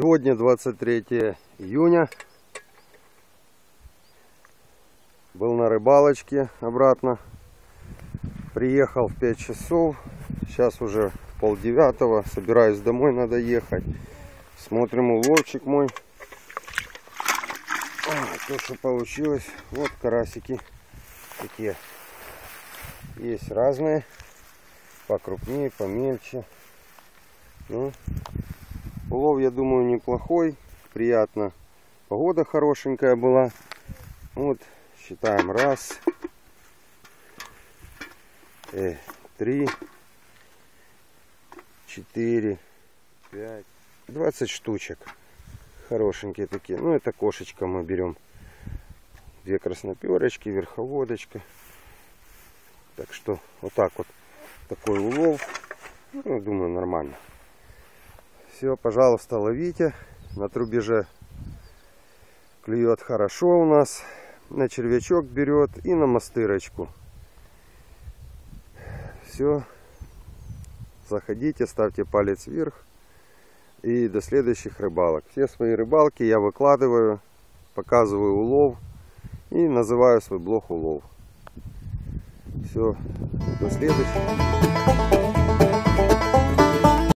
Сегодня 23 июня. Был на рыбалочке обратно. Приехал в 5 часов. Сейчас уже пол девятого. Собираюсь домой, надо ехать. Смотрим уловчик мой. А, то, что получилось. Вот карасики такие. Есть разные. Покрупнее, помельче. Ну, улов, я думаю, неплохой. Приятно. Погода хорошенькая была. Вот, считаем. Раз. Э, три. Четыре. Пять. Двадцать штучек. Хорошенькие такие. Ну, это кошечка мы берем. Две красноперочки, верховодочка. Так что вот так вот такой улов. Ну, думаю, нормально. Все, пожалуйста, ловите. На трубеже клюет хорошо у нас. На червячок берет и на мастырочку. Все. Заходите, ставьте палец вверх. И до следующих рыбалок. Все свои рыбалки я выкладываю, показываю улов и называю свой блог улов. Все, до следующего.